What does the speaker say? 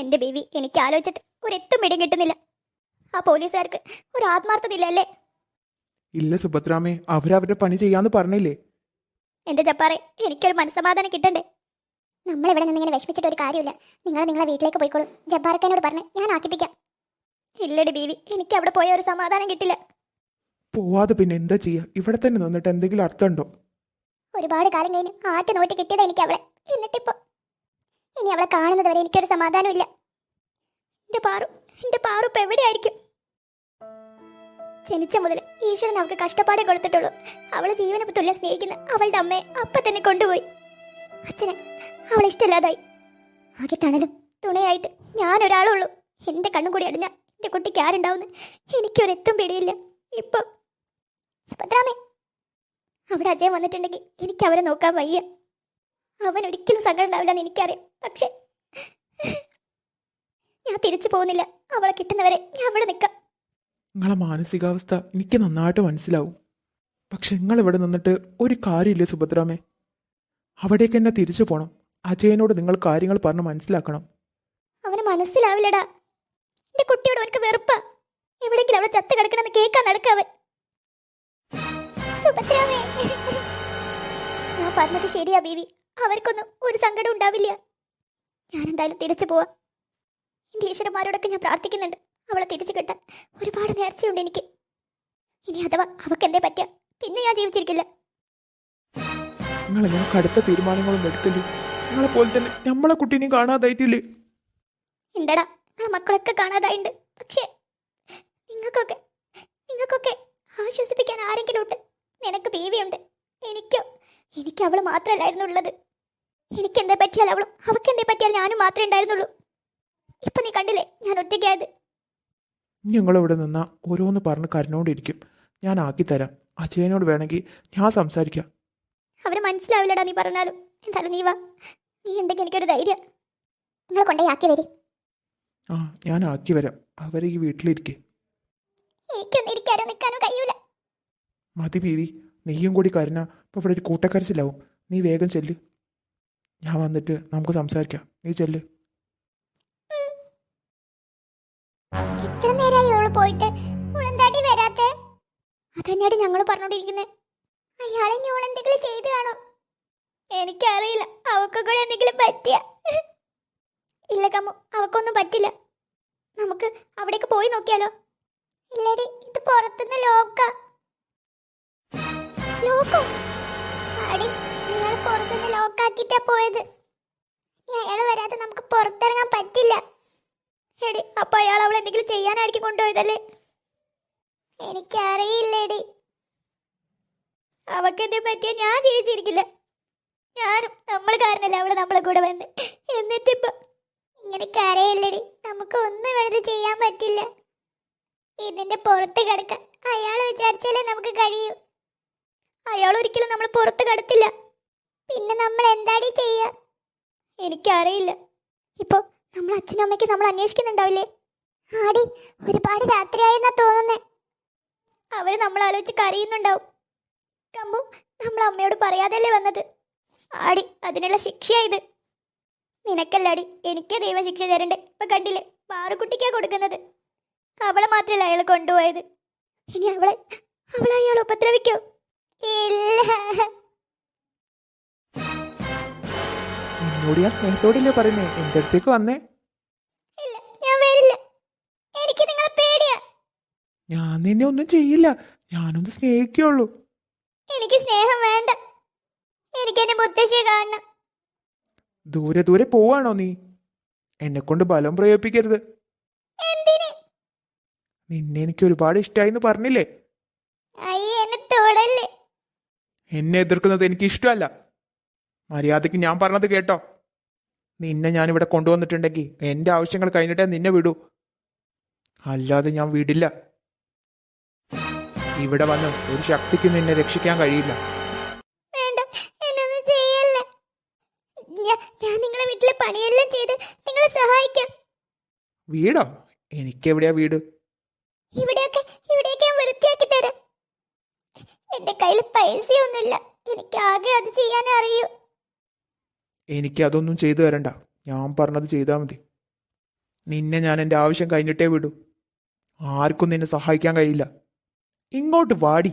എന്റെ ബേബി എനിക്ക് ആലോചിച്ചിട്ട് ഒരെത്തും ഇടം കിട്ടുന്നില്ല. ആ പോലീസുകാർക്ക് ഒരു ആത്മാർത്ഥത ഇല്ല അല്ലേ ഇല്ല സുഭദ്രാമേ അവരവരുടെ പണി ചെയ്യാന്ന് പറഞ്ഞില്ലേ? എന്റെ ജപ്പാറെ എനിക്കൊരു മനസ്സമാധാനം കിട്ടണ്ടേ? നമ്മളിവിടെ നിന്ന് ഇങ്ങനെ വിഷമിച്ചിട്ട് ഒരു കാര്യമില്ല. നിങ്ങൾ നിങ്ങളെ വീട്ടിലേക്ക് പോയിക്കോളൂ. ജബ്ബാർക്കനോട് പറഞ്ഞ് ഞാൻ ആക്കിപ്പിക്കാം. ഇല്ലടി ബീവി എനിക്ക് അവിടെ പോയ ഒരു സമാധാനം കിട്ടില്ല. പോവാതെ പിന്നെ എന്താ ചെയ്യാ? ഇവിടെ തന്നെ നിന്നിട്ട് എന്തെങ്കിലും അർത്ഥമുണ്ടോ? ഒരുപാട് കാലം കഴിഞ്ഞ് ആറ്റ് നോറ്റി കിട്ടിയതാ എനിക്ക് അവിടെ എന്നിട്ടിപ്പോ ഇനി അവളെ കാണുന്നത് വരെ എനിക്കൊരു സമാധാനമില്ല എന്റെ പാറു എന്റെ പാറു ഇപ്പൊ എവിടെയായിരിക്കും? ജനിച്ച മുതൽ ഈശ്വരൻ അവൾക്ക് കഷ്ടപ്പാടേ കൊടുത്തിട്ടുള്ളൂ. അവളെ ജീവനെ തുല്യം സ്നേഹിക്കുന്ന അവളുടെ അമ്മയെ അപ്പ തന്നെ കൊണ്ടുപോയി. അച്ഛന് അവളെ ഇഷ്ടമില്ലാതായി. ആകെ തണലും തുണയായിട്ട് ഞാനൊരാളുള്ളൂ. എന്റെ കണ്ണും കൂടി അടിഞ്ഞ എന്റെ കുട്ടിക്ക് ആരുണ്ടാവുന്നു എനിക്കൊരെത്തും പിടിയില്ല. ഇപ്പൊ സുഭദ്രാമേ അവിടെ അജയം വന്നിട്ടുണ്ടെങ്കിൽ എനിക്ക് അവരെ നോക്കാൻ വയ്യ. അവൻ ഒരിക്കലും സങ്കടം ഉണ്ടാവില്ലെന്ന് എനിക്കറിയാം. പക്ഷേ ഞാൻ തിരിച്ചു പോകുന്നില്ല. അവളെ കിട്ടുന്നവരെ ഞാൻ അവിടെ നിൽക്കാം. നിങ്ങളെ മാനസികാവസ്ഥ എനിക്ക് നന്നായിട്ട് മനസ്സിലാവും. പക്ഷെ നിങ്ങൾ ഇവിടെ നിന്നിട്ട് ഒരു കാര്യമില്ല സുഭദ്രാമേ? അവിടേക്ക് എന്നെ തിരിച്ചു പോണം. അജയനോട് നിങ്ങൾ കാര്യങ്ങൾ പറഞ്ഞ് മനസ്സിലാക്കണം. അവന് മനസ്സിലാവില്ലടാ. എന്റെ കുട്ടിയോട് അവനക്ക് വെറുപ്പ. എവിടെങ്കിലും അവളെ ചത്ത് കിടക്കണമെന്ന് കേൾക്കാൻ നടക്കവൻ സുഭദ്രാമേ ഞാൻ പറഞ്ഞത് ശരിയാ ബീവി. അവർക്കൊന്നും ഒരു സങ്കടം ഉണ്ടാവില്ല. ഞാൻ എന്തായാലും തിരിച്ചു പോവാ. എന്റെ ഈശ്വരന്മാരോടൊക്കെ ഞാൻ പ്രാർത്ഥിക്കുന്നുണ്ട്. അവളെ തിരിച്ചു കിട്ടാൻ ഒരുപാട് നേർച്ചയുണ്ട് എനിക്ക്. ഇനി അഥവാ അവക്ക് എന്തേ പറ്റുക പിന്നെ ഞാൻ ജീവിച്ചിരിക്കില്ല. നിങ്ങൾ ഞാൻ കടുത്ത തീരുമാനങ്ങളൊന്നും എടുക്കല്ലേ നിങ്ങളെ പോലെ തന്നെ നമ്മളെ കുട്ടീനെയും കാണാതായിട്ടില്ലേ? ഉണ്ടടാ നിങ്ങളെ മക്കളൊക്കെ കാണാതായിണ്ട്. പക്ഷേ നിങ്ങൾക്കൊക്കെ നിങ്ങൾക്കൊക്കെ ആശ്വസിപ്പിക്കാൻ ആരെങ്കിലും ഉണ്ട് നിനക്ക് ബീവിയുണ്ട്. എനിക്കോ എനിക്ക് അവൾ മാത്രമല്ലായിരുന്നു ഉള്ളത് എനിക്ക് എന്തേ പറ്റിയാൽ അവളും അവൾക്ക് എന്തേ പറ്റിയാൽ ഞാനും മാത്രമേ ഉണ്ടായിരുന്നുള്ളൂ. ഇപ്പൊ നീ കണ്ടില്ലേ? ഞാൻ ഒറ്റയ്ക്കായത്. ഞങ്ങളിവിടെ നിന്നാ ഓരോന്ന് പറഞ്ഞ് കരഞ്ഞോണ്ടിരിക്കും. ഞാൻ ആക്കി തരാം. അജയനോട് വേണമെങ്കിൽ ഞാൻ സംസാരിക്കാം. അവർ മനസ്സിലാവില്ലടാ നീ പറഞ്ഞാലും. എന്തായാലും നീ വാ. നീ ഉണ്ടെങ്കിൽ എനിക്കൊരു ധൈര്യം. നിങ്ങളെ കൊണ്ടേ ആക്കി വരി. ആ ഞാൻ ആക്കി വരാം. അവരെ ഈ വീട്ടിലിരിക്കെ. എനിക്കൊന്നും ഇരിക്കാനോ നിൽക്കാനോ കഴിയൂല. മതി ബീവി. നീയും കൂടി കരുന്ന ഇപ്പൊ ഇവിടെ ഒരു കൂട്ടക്കരച്ചിലാവും. നീ വേഗം ചെല്ല്. ഞാൻ വന്നിട്ട് നമുക്ക് സംസാരിക്കാം. നീ ചെല്ല്. എത്ര പോയിട്ട് എനിക്കറിയില്ല. അവക്ക് എന്തെങ്കിലും പറ്റിയ. ഇല്ല കമ്മു അവക്കൊന്നും പറ്റില്ല. നമുക്ക് അവിടേക്ക് പോയി നോക്കിയാലോ? ഇല്ലടി ഇത് പുറത്തുനിന്ന് ലോക്ക. ലോക്കോ? അടി നിങ്ങൾ ലോക്കാക്കിട്ടാ പോയത്. അയാൾ വരാതെ നമുക്ക് പുറത്തിറങ്ങാൻ പറ്റില്ല. എടി അപ്പൊ അയാൾ അവളെ എന്തെങ്കിലും ചെയ്യാനായിരിക്കും കൊണ്ടുപോയതല്ലേ? എനിക്കറിയില്ലേടി. അവൾക്ക് എന്തേ പറ്റിയ ഞാൻ ജീവിച്ചിരിക്കില്ല. ഞാനും നമ്മൾ കാരണല്ല അവൾ നമ്മളെ കൂടെ വന്ന്. എന്നിട്ടിപ്പോ? ഇങ്ങനെ കരയില്ലടി നമുക്ക് ഒന്നും വെറുതെ ചെയ്യാൻ പറ്റില്ല. ഇതിന്റെ പുറത്ത് കിടക്കാൻ. അയാൾ വിചാരിച്ചാലേ നമുക്ക് കഴിയൂ. അയാൾ ഒരിക്കലും നമ്മൾ പുറത്ത് കിടത്തില്ല. പിന്നെ നമ്മൾ എന്താടി ചെയ്യാ? എനിക്കറിയില്ല. ഇപ്പൊ നമ്മൾ അച്ഛനും അമ്മയ്ക്ക് നമ്മൾ അന്വേഷിക്കുന്നുണ്ടാവില്ലേ? ആടി ഒരുപാട് രാത്രിയായെന്നാ തോന്നുന്നേ. അവർ നമ്മൾ ആലോചിച്ച് കരയുന്നുണ്ടാവും. കമ്പു നമ്മൾ അമ്മയോട് പറയാതല്ലേ വന്നത്? ആടി അതിനുള്ള ശിക്ഷയായത് നിനക്കല്ലാടി എനിക്ക് ദൈവം ശിക്ഷ തരണ്ടേ. ഇപ്പൊ കണ്ടില്ലേ പാറുകുട്ടിക്കാ കൊടുക്കുന്നത്. അവളെ മാത്രമല്ല അയാൾ കൊണ്ടുപോയത്. ഇനി അവളെ അവളെ അയാൾ ഉപദ്രവിക്കോ? ഇല്ല. എന്നോട് ഞാൻ സ്നേഹത്തോടില്ലേ പറയുന്നേ? എന്റെ അടുത്തേക്ക് വന്നേ. ഇല്ല ഞാൻ വരില്ല. എനിക്ക് നിങ്ങളെ പേടിയാ. ഞാൻ നിന്നെ ഒന്നും ചെയ്യില്ല. ഞാനൊന്ന് സ്നേഹിക്കുള്ളൂ എനിക്ക് സ്നേഹം വേണ്ട. എനിക്ക് എന്റെ മുത്തശ്ശിയെ കാണണം. ദൂരെ ദൂരെ പോവാണോ നീ? എന്നെ കൊണ്ട് ബലം പ്രയോഗിപ്പിക്കരുത്. എന്തിന്? നിന്നെ എനിക്ക് ഒരുപാട് ഇഷ്ടമായിന്ന് പറഞ്ഞില്ലേ? എന്നെ എന്നെ എതിർക്കുന്നത് എനിക്ക് ഇഷ്ടമല്ല മര്യാദയ്ക്ക് ഞാൻ പറഞ്ഞത് കേട്ടോ. നിന്നെ ഞാനിവിടെ ഇവിടെ കൊണ്ടുവന്നിട്ടുണ്ടെങ്കിൽ എന്റെ ആവശ്യങ്ങൾ കഴിഞ്ഞിട്ടേ നിന്നെ വിടൂ. അല്ലാതെ ഞാൻ വിടില്ല. ഇവിടെ വന്ന് ഒരു ശക്തിക്ക് നിന്നെ രക്ഷിക്കാൻ കഴിയില്ല. വേണ്ട എന്നൊന്നും ചെയ്യല്ല. ഞാൻ നിങ്ങളെ വീട്ടിലെ പണിയെല്ലാം ചെയ്ത് നിങ്ങളെ സഹായിക്കാം. വീടോ? എനിക്കെവിടെയാ വീട്? ഇവിടെയൊക്കെ ഇവിടെയൊക്കെ ഞാൻ വൃത്തിയാക്കി തരാം. എന്റെ കയ്യിൽ പൈസയൊന്നുമില്ല. എനിക്ക് ആകെ അത് ചെയ്യാനേ അറിയൂ എനിക്ക് അതൊന്നും ചെയ്തു തരണ്ട. ഞാൻ പറഞ്ഞത് ചെയ്താൽ മതി. നിന്നെ ഞാൻ എന്റെ ആവശ്യം കഴിഞ്ഞിട്ടേ വിടൂ. ആർക്കും നിന്നെ സഹായിക്കാൻ കഴിയില്ല. ഇങ്ങോട്ട് വാടി.